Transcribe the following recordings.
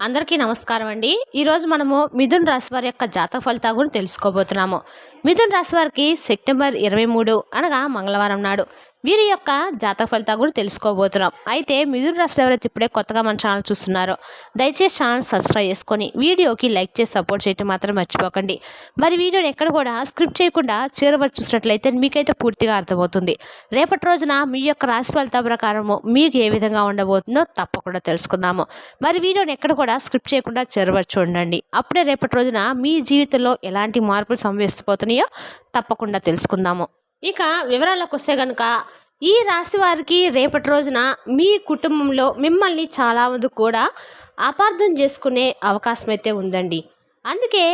అందరికీ నమస్కారం అండి. ఈరోజు మనము మిథున్ రాశి వారి యొక్క జాతక ఫలితాల గురించి తెలుసుకోబోతున్నాము. మిథున్ రాశి వారికి సెప్టెంబర్ ఇరవై మూడు అనగా మంగళవారం నాడు. వీరి యొక్క జాతక ఫలితాలు కూడా తెలుసుకోబోతున్నాం. అయితే మిథున రాశి ఎవరైతే ఇప్పుడే కొత్తగా మన ఛానల్ చూస్తున్నారో. దయచేసి ఛానల్ సబ్స్క్రైబ్ చేసుకొని వీడియోకి లైక్ చేసి సపోర్ట్ చేయటం మాత్రం మర్చిపోకండి. మరి వీడియోని ఎక్కడ కూడా స్క్రిప్ట్ చేయకుండా చివరి చూసినట్లయితే మీకైతే పూర్తిగా అర్థమవుతుంది. రేపటి రోజున మీ యొక్క రాశి ఫలితాల ప్రకారము మీకు ఏ విధంగా ఉండబోతుందో తప్పకుండా తెలుసుకుందాము. మరి వీడియోని ఎక్కడ కూడా స్క్రిప్ట్ చేయకుండా చివరి చూడండి. అప్పుడే రేపటి రోజున మీ జీవితంలో ఎలాంటి మార్పులు సంభవిస్తుపోతున్నాయో తప్పకుండా తెలుసుకుందాము. ఇక వివరాలకు వస్తే కనుక ఈ రాశి వారికి రేపటి రోజున మీ కుటుంబంలో మిమ్మల్ని చాలా మంది కూడా అపార్థం చేసుకునే అవకాశం అయితే ఉందండి. అందుకే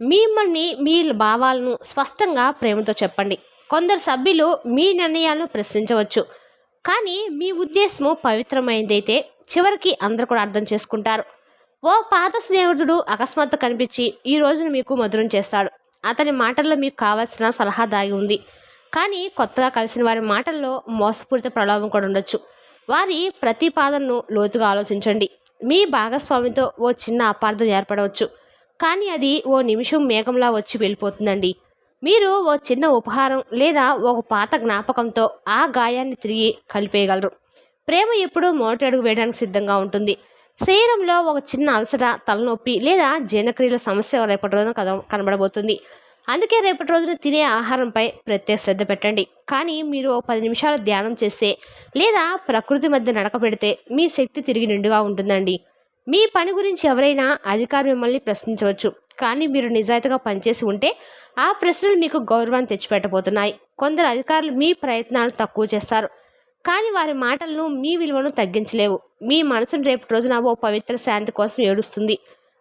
మిమ్మల్ని మీ భావాలను స్పష్టంగా ప్రేమతో చెప్పండి. కొందరు సభ్యులు మీ నిర్ణయాలను ప్రశ్నించవచ్చు. కానీ మీ ఉద్దేశము పవిత్రమైనదైతే చివరికి అందరు కూడా అర్థం చేసుకుంటారు. ఓ పాత స్నేహితుడు అకస్మాత్తు కనిపించి ఈ రోజున మీకు మధురం చేస్తాడు. అతని మాటల్లో మీకు కావాల్సిన సలహా దాగి ఉంది. కానీ కొత్తగా కలిసిన వారి మాటల్లో మోసపూరిత ప్రభావం కూడా ఉండొచ్చు. వారి ప్రతిపాదనను లోతుగా ఆలోచించండి. మీ భాగస్వామితో ఓ చిన్న అపార్థం ఏర్పడవచ్చు. కానీ అది ఓ నిమిషం మేఘంలా వచ్చి వెళ్ళిపోతుందండి. మీరు ఓ చిన్న ఉపహారం లేదా ఒక పాత జ్ఞాపకంతో ఆ గాయాన్ని తిరిగి కలిపేయగలరు. ప్రేమ ఎప్పుడూ మొదటి అడుగు వేయడానికి సిద్ధంగా ఉంటుంది. శరీరంలో ఒక చిన్న అలసట తలనొప్పి లేదా జీర్ణక్రియల సమస్య రేపటి రోజున కద కనబడబోతుంది. అందుకే రేపటి రోజున తినే ఆహారంపై ప్రత్యేక శ్రద్ధ పెట్టండి. కానీ మీరు ఒక పది నిమిషాలు ధ్యానం చేస్తే లేదా ప్రకృతి మధ్య నడక పెడితే మీ శక్తి తిరిగి నిండుగా ఉంటుందండి. మీ పని గురించి ఎవరైనా అధికారి మిమ్మల్ని ప్రశ్నించవచ్చు. కానీ మీరు నిజాయితీగా పనిచేసి ఉంటే ఆ ప్రశ్నలు మీకు గౌరవాన్ని తెచ్చిపెట్టబోతున్నాయి. కొందరు అధికారులు మీ ప్రయత్నాలు తక్కువ చేస్తారు. కానీ వారి మాటలను మీ విలువను తగ్గించలేవు. మీ మనసును రేపు రోజున ఓ పవిత్ర శాంతి కోసం ఏడుస్తుంది.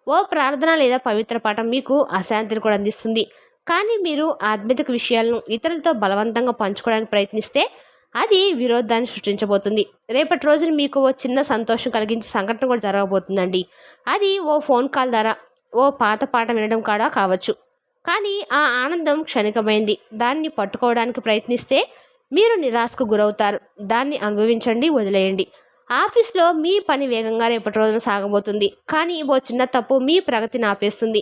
ఓ ప్రార్థన లేదా పవిత్ర పాఠం మీకు అశాంతిని కూడా అందిస్తుంది. కానీ మీరు ఆధ్యాత్మిక విషయాలను ఇతరులతో బలవంతంగా పంచుకోవడానికి ప్రయత్నిస్తే అది విరోధాన్ని సృష్టించబోతుంది. రేపటి రోజున మీకు ఓ చిన్న సంతోషం కలిగించే సంఘటన కూడా జరగబోతుందండి. అది ఓ ఫోన్ కాల్ ద్వారా ఓ పాత పాట వినడం కూడా కావచ్చు. కానీ ఆ ఆనందం క్షణికమైంది. దాన్ని పట్టుకోవడానికి ప్రయత్నిస్తే మీరు నిరాశకు గురవుతారు. దాన్ని అనుభవించండి వదిలేయండి. ఆఫీస్లో మీ పని వేగంగా రేపటి రోజున సాగబోతుంది. కానీ ఓ చిన్న తప్పు మీ ప్రగతిని ఆపేస్తుంది.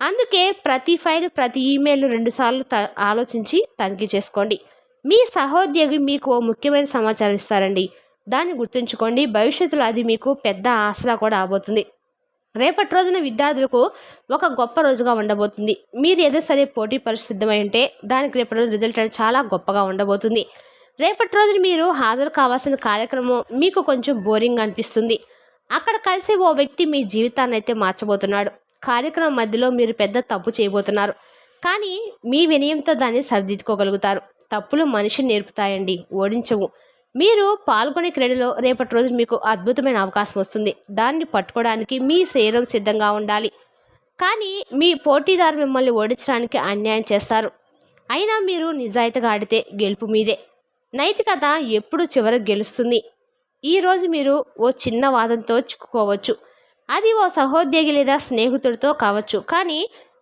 అందుకే ప్రతి ఫైల్ ప్రతి ఈమెయిల్ రెండుసార్లు త ఆలోచించి తనిఖీ చేసుకోండి. మీ సహోద్యోగి మీకు ఓ ముఖ్యమైన సమాచారం ఇస్తారండి. దాన్ని గుర్తుంచుకోండి. భవిష్యత్తులో అది మీకు పెద్ద ఆసరా కూడా అవబోతుంది. రేపటి రోజున విద్యార్థులకు ఒక గొప్ప రోజుగా ఉండబోతుంది. మీరు ఏదో సరే పోటీ పరిశుద్ధమై ఉంటే దానికి రేపటి రోజు రిజల్ట్ అనేది చాలా గొప్పగా ఉండబోతుంది. రేపటి రోజున మీరు హాజరు కావాల్సిన కార్యక్రమం మీకు కొంచెం బోరింగ్ అనిపిస్తుంది. అక్కడ కలిసి ఓ వ్యక్తి మీ జీవితాన్ని అయితే మార్చబోతున్నాడు. కార్యక్రమం మధ్యలో మీరు పెద్ద తప్పు చేయబోతున్నారు. కానీ మీ వినయంతో దాన్ని సరిదిద్దుకోగలుగుతారు. తప్పులు మనిషిని నేర్పుతాయండి. ఓడించవు. మీరు పాల్గొనే క్రీడలో రేపటి రోజు మీకు అద్భుతమైన అవకాశం వస్తుంది. దాన్ని పట్టుకోవడానికి మీ శరీరం సిద్ధంగా ఉండాలి. కానీ మీ పోటీదారు మిమ్మల్ని ఓడించడానికి అన్యాయం చేస్తారు. అయినా మీరు నిజాయితీగా ఆడితే గెలుపు మీదే. నైతికత ఎప్పుడు చివరకు గెలుస్తుంది. ఈరోజు మీరు ఓ చిన్న వాదంతో చిక్కుకోవచ్చు. అది ఓ సహోద్యోగి లేదా స్నేహితుడితో కావచ్చు. కానీ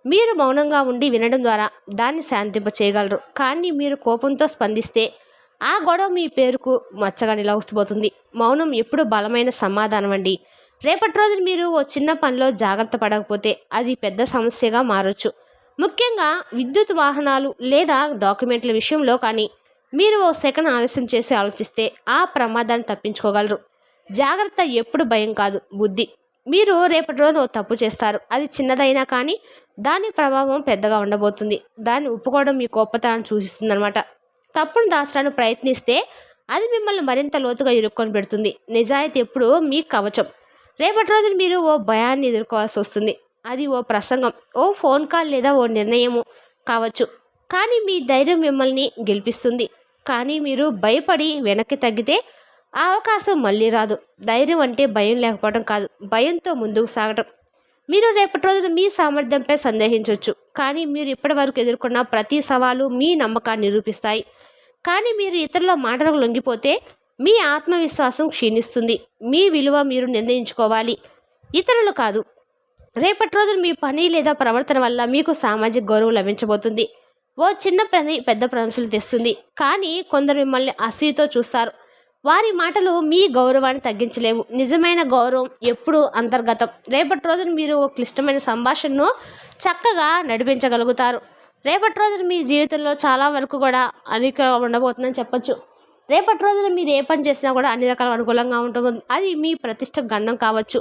మీరు మౌనంగా ఉండి వినడం ద్వారా దాన్ని శాంతింప చేయగలరు. కానీ మీరు కోపంతో స్పందిస్తే ఆ గొడవ మీ పేరుకు మచ్చగా నిలవకపోతుంది మౌనం ఎప్పుడు బలమైన సమాధానం అండి. రేపటి రోజు మీరు ఓ చిన్న పనిలో జాగ్రత్త పడకపోతే అది పెద్ద సమస్యగా మారచ్చు. ముఖ్యంగా విద్యుత్ వాహనాలు లేదా డాక్యుమెంట్ల విషయంలో కానీ మీరు ఓ సెకండ్ ఆలస్యం చేసి ఆలోచిస్తే ఆ ప్రమాదాన్ని తప్పించుకోగలరు. జాగ్రత్త ఎప్పుడు భయం కాదు బుద్ధి. మీరు రేపటి రోజు ఓ తప్పు చేస్తారు. అది చిన్నదైనా కానీ దాని ప్రభావం పెద్దగా ఉండబోతుంది. దాన్ని ఒప్పుకోవడం మీ గొప్పతనాన్ని సూచిస్తుంది అనమాట తప్పును దాచడానికి ప్రయత్నిస్తే అది మిమ్మల్ని మరింత లోతుగా ఇరుక్కొని పెడుతుంది. నిజాయితీ ఎప్పుడు మీ కవచం. రేపటి రోజున మీరు ఓ భయాన్ని ఎదుర్కోవాల్సి వస్తుంది. అది ఓ ప్రసంగం ఓ ఫోన్ కాల్ లేదా ఓ నిర్ణయము కావచ్చు. కానీ మీ ధైర్యం మిమ్మల్ని గెలిపిస్తుంది. కానీ మీరు భయపడి వెనక్కి తగ్గితే ఆ అవకాశం మళ్ళీ రాదు. ధైర్యం అంటే భయం లేకపోవడం కాదు. భయంతో ముందుకు సాగటం. మీరు రేపటి రోజున మీ సామర్థ్యంపై సందేహించవచ్చు కానీ మీరు ఇప్పటి వరకు ఎదుర్కొన్న ప్రతి సవాలు మీ నమ్మకాన్ని నిరూపిస్తాయి. కానీ మీరు ఇతరుల మాటలకు లొంగిపోతే మీ ఆత్మవిశ్వాసం క్షీణిస్తుంది. మీ విలువ మీరు నిర్ణయించుకోవాలి. ఇతరులు కాదు. రేపటి రోజున మీ పని లేదా ప్రవర్తన వల్ల మీకు సామాజిక గౌరవం లభించబోతుంది. ఓ చిన్న పని పెద్ద ప్రశంసలు తెస్తుంది. కానీ కొందరు మిమ్మల్ని అసూయతో చూస్తారు. వారి మాటలు మీ గౌరవాన్ని తగ్గించలేవు. నిజమైన గౌరవం ఎప్పుడు అంతర్గతం. రేపటి రోజున మీరు ఓ క్లిష్టమైన సంభాషణను చక్కగా నడిపించగలుగుతారు. రేపటి రోజున మీ జీవితంలో చాలా వరకు కూడా అనేక ఉండబోతుందని చెప్పొచ్చు. రేపటి రోజున మీరు ఏ పని చేసినా కూడా అన్ని రకాల అనుకూలంగా ఉంటుంది. అది మీ ప్రతిష్ట గండం కావచ్చు.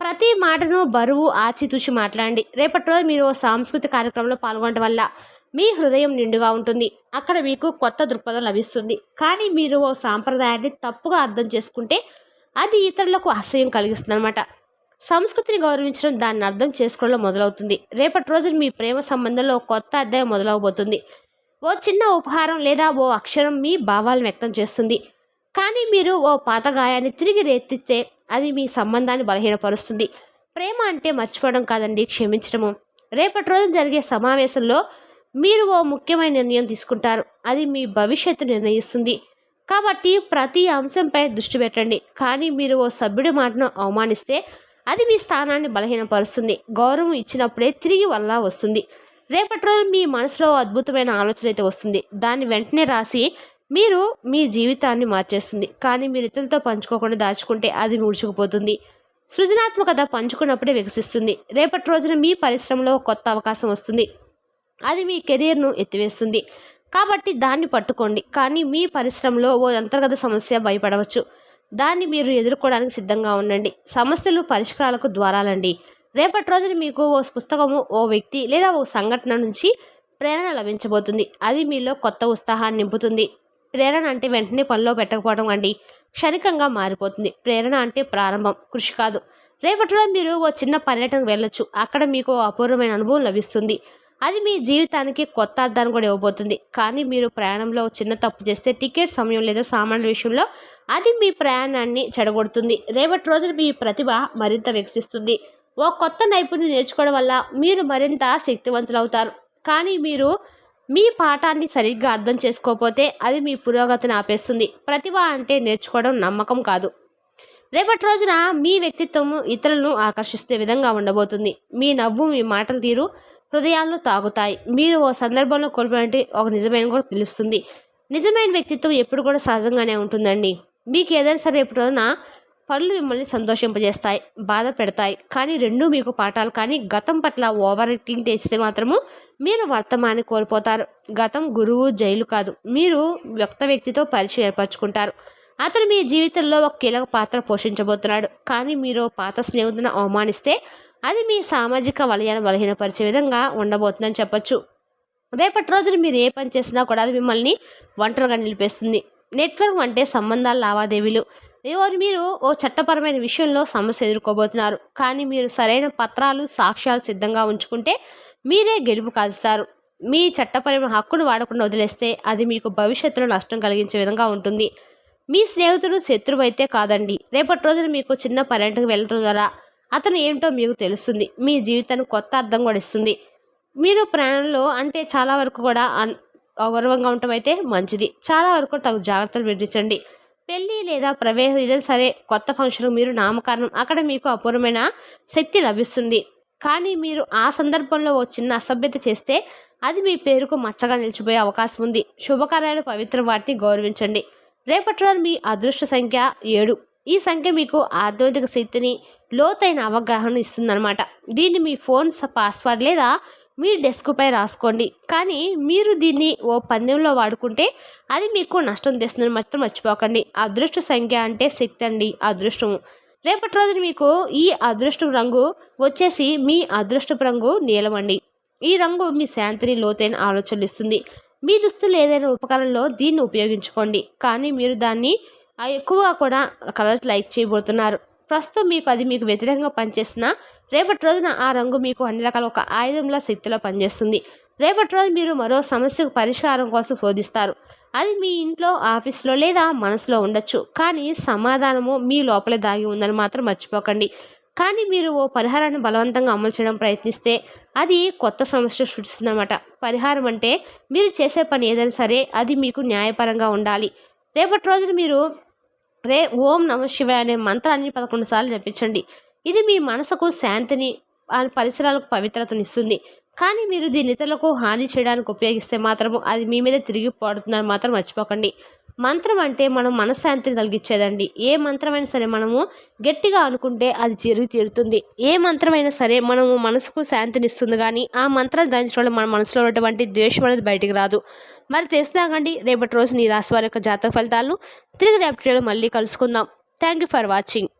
ప్రతి మాటను బరువు ఆచితూచి మాట్లాడండి. రేపటి రోజు మీరు ఓ సాంస్కృతిక కార్యక్రమంలో పాల్గొనడం వల్ల మీ హృదయం నిండుగా ఉంటుంది. అక్కడ మీకు కొత్త దృక్పథం లభిస్తుంది. కానీ మీరు ఓ సాంప్రదాయాన్ని తప్పుగా అర్థం చేసుకుంటే అది ఇతరులకు అసహ్యం కలిగిస్తుంది అనమాట సంస్కృతిని గౌరవించడం దాన్ని అర్థం చేసుకోవడంలో మొదలవుతుంది. రేపటి రోజున మీ ప్రేమ సంబంధంలో కొత్త అధ్యాయం మొదలవబోతుంది. ఓ చిన్న ఉపహారం లేదా ఓ అక్షరం మీ భావాలను వ్యక్తం చేస్తుంది. కానీ మీరు ఓ పాత గాయాన్ని తిరిగి రెత్తిస్తే అది మీ సంబంధాన్ని బలహీనపరుస్తుంది. ప్రేమ అంటే మర్చిపోవడం కాదండి క్షమించడము. రేపటి రోజు జరిగే సమావేశంలో మీరు ఓ ముఖ్యమైన నిర్ణయం తీసుకుంటారు. అది మీ భవిష్యత్తు నిర్ణయిస్తుంది. కాబట్టి ప్రతి అంశంపై దృష్టి పెట్టండి. కానీ మీరు ఓ సభ్యుడి మాటను అవమానిస్తే అది మీ స్థానాన్ని బలహీనపరుస్తుంది. గౌరవం ఇచ్చినప్పుడే తిరిగి వల్ల వస్తుంది. రేపటి రోజు మీ మనసులో అద్భుతమైన ఆలోచన అయితే వస్తుంది. దాన్ని వెంటనే రాసి మీరు మీ జీవితాన్ని మార్చేస్తుంది. కానీ మీరు ఇతరులతో పంచుకోకుండా దాచుకుంటే అది ముడుచుకుపోతుంది. సృజనాత్మకత పంచుకున్నప్పుడే వికసిస్తుంది. రేపటి రోజున మీ పరిశ్రమలో కొత్త అవకాశం వస్తుంది. అది మీ కెరీర్ను ఎత్తివేస్తుంది. కాబట్టి దాన్ని పట్టుకోండి. కానీ మీ పరిశ్రమలో ఓ అంతర్గత సమస్య భయపడవచ్చు. దాన్ని మీరు ఎదుర్కోవడానికి సిద్ధంగా ఉండండి. సమస్యలు పరిష్కారాలకు ద్వారాలండి. రేపటి రోజున మీకు ఓ పుస్తకము ఓ వ్యక్తి లేదా ఓ సంఘటన నుంచి ప్రేరణ లభించబోతుంది. అది మీలో కొత్త ఉత్సాహాన్ని నింపుతుంది. ప్రేరణ అంటే వెంటనే పనిలో పెట్టకపోవడం అండి. క్షణికంగా మారిపోతుంది. ప్రేరణ అంటే ప్రారంభం కృషి కాదు. రేపటిలో మీరు ఓ చిన్న పర్యటనకు వెళ్ళొచ్చు. అక్కడ మీకు అపూర్వమైన అనుభవం లభిస్తుంది. అది మీ జీవితానికి కొత్త అర్థాన్ని కూడా ఇవ్వబోతుంది. కానీ మీరు ప్రయాణంలో చిన్న తప్పు చేస్తే టికెట్ సమయం లేదా సామాన్ల విషయంలో అది మీ ప్రయాణాన్ని చెడగొడుతుంది. రేపటి రోజున మీ ప్రతిభ మరింత వికసిస్తుంది. ఓ కొత్త నైపుణ్యం నేర్చుకోవడం వల్ల మీరు మరింత శక్తివంతులవుతారు. కానీ మీరు మీ పాఠాన్ని సరిగ్గా అర్థం చేసుకోకపోతే అది మీ పురోగతిని ఆపేస్తుంది. ప్రతిభ అంటే నేర్చుకోవడం నమ్మకం కాదు. రేపటి రోజున మీ వ్యక్తిత్వం ఇతరులను ఆకర్షిస్తే విధంగా ఉండబోతుంది. మీ నవ్వు మీ మాటల తీరు హృదయాలను తాగుతాయి. మీరు ఓ సందర్భంలో కోల్పోయినట్టు ఒక నిజమైన కూడా తెలుస్తుంది. నిజమైన వ్యక్తిత్వం ఎప్పుడు కూడా సహజంగానే ఉంటుందండి. మీకు ఏదైనా సరే ఎప్పుడైనా పనులు మిమ్మల్ని సంతోషింపజేస్తాయి బాధ పెడతాయి. కానీ రెండూ మీకు పాఠాలు. కానీ గతం పట్ల ఓవర్ యాక్టింగ్ తెచ్చితే మాత్రము మీరు వర్తమాన్ని కోల్పోతారు. గతం గురువు జైలు కాదు. మీరు వ్యక్త వ్యక్తితో పరిచయం ఏర్పరచుకుంటారు. అతను మీ జీవితంలో ఒక కీలక పాత్ర పోషించబోతున్నాడు. కానీ మీరు పాత స్నేహితులను అవమానిస్తే అది మీ సామాజిక వలయాన్ని బలహీనపరిచే విధంగా ఉండబోతుందని చెప్పొచ్చు. రేపటి రోజున మీరు ఏ పని చేసినా కూడా అది మిమ్మల్ని ఒంటరిగా నిలిపేస్తుంది. నెట్వర్క్ అంటే సంబంధాల లావాదేవీలు. ఎవరు మీరు ఓ చట్టపరమైన విషయంలో సమస్య ఎదుర్కోబోతున్నారు. కానీ మీరు సరైన పత్రాలు సాక్ష్యాలు సిద్ధంగా ఉంచుకుంటే మీరే గెలుపు కాల్స్తారు మీ చట్టపరమైన హక్కును వాడకుండా వదిలేస్తే అది మీకు భవిష్యత్తులో నష్టం కలిగించే విధంగా ఉంటుంది. మీ స్నేహితుడు శత్రువు అయితే కాదండి. రేపటి రోజున మీకు చిన్న పర్యటనకు వెళ్ళడం ద్వారా అతను ఏమిటో మీకు తెలుస్తుంది. మీ జీవితానికి కొత్త అర్థం కూడా ఇస్తుంది. మీరు ప్రయాణంలో అంటే చాలా వరకు కూడా అన్ గౌరవంగా ఉండటం అయితే మంచిది. చాలా వరకు తగు జాగ్రత్తలు విధించండి. పెళ్ళి లేదా ప్రవేశం ఏదైనా సరే కొత్త ఫంక్షన్ మీరు నామకరణం. అక్కడ మీకు అపూర్వమైన శక్తి లభిస్తుంది. కానీ మీరు ఆ సందర్భంలో ఓ చిన్న అసభ్యత చేస్తే అది మీ పేరుకు మచ్చగా నిలిచిపోయే అవకాశం ఉంది. శుభకార్యాలు పవిత్ర వాటిని గౌరవించండి. రేపటి మీ అదృష్ట సంఖ్య ఏడు. ఈ సంఖ్య మీకు ఆధ్యాత్మిక శక్తిని లోతైన అవగాహన ఇస్తుందన్నమాట. దీన్ని మీ ఫోన్ పాస్వర్డ్ లేదా మీ డెస్క్పై రాసుకోండి. కానీ మీరు దీన్ని ఓ పందెంలో వాడుకుంటే అది మీకు నష్టం తెస్తుందని మాత్రం మర్చిపోకండి. అదృష్ట సంఖ్య అంటే శక్తి అండి అదృష్టము. రేపటి రోజున మీకు ఈ అదృష్టం రంగు వచ్చేసి మీ అదృష్టపు రంగు నీలమండి ఈ రంగు మీ శాంతిని లోతైన ఆలోచనలు ఇస్తుంది. మీ దుస్తులు ఏదైనా ఉపకరణలో దీన్ని ఉపయోగించుకోండి. కానీ మీరు దాన్ని ఎక్కువగా కూడా కలర్స్ లైక్ చేయబోతున్నారు. ప్రస్తుతం మీకు అది మీకు వ్యతిరేకంగా పనిచేసిన రేపటి రోజున ఆ రంగు మీకు అన్ని రకాల ఒక ఆయుధంలా శక్తిలో పనిచేస్తుంది. రేపటి రోజు మీరు మరో సమస్యకు పరిష్కారం కోసం శోధిస్తారు. అది మీ ఇంట్లో ఆఫీస్లో లేదా మనసులో ఉండొచ్చు. కానీ సమాధానము మీ లోపలే దాగి ఉందని మాత్రం మర్చిపోకండి. కానీ మీరు ఓ పరిహారాన్ని బలవంతంగా అమలు చేయడం ప్రయత్నిస్తే అది కొత్త సమస్య సృష్టిస్తుందన్నమాట. పరిహారం అంటే మీరు చేసే పని ఏదైనా సరే అది మీకు న్యాయపరంగా ఉండాలి. రేపటి రోజున మీరు రే ఓం నమ శివాయ అనే మంత్రాన్ని పదకొండు సార్లు జపించండి. ఇది మీ మనసుకు శాంతిని పరిసరాలకు పవిత్రతనిస్తుంది. కానీ మీరు దీన్ని ఇతరులకు హాని చేయడానికి ఉపయోగిస్తే మాత్రము అది మీ మీద తిరిగి పడుతుందని మాత్రం మర్చిపోకండి. మంత్రం అంటే మనం మనశ్శాంతిని కలిగించేదండి. ఏ మంత్రమైనా సరే మనము గట్టిగా అనుకుంటే అది జరిగి తీరుతుంది. ఏ మంత్రమైనా సరే మనము మనసుకు శాంతినిస్తుంది కానీ ఆ మంత్రం ధరించడం వల్ల మన మనసులో ఉన్నటువంటి ద్వేషం అనేది బయటికి రాదు. మరి తెలుసుదాకండి రేపటి రోజు నీ రాశి వారి యొక్క జాతక ఫలితాలను తిరిగి రేపటి మళ్ళీ కలుసుకుందాం. Thank you for watching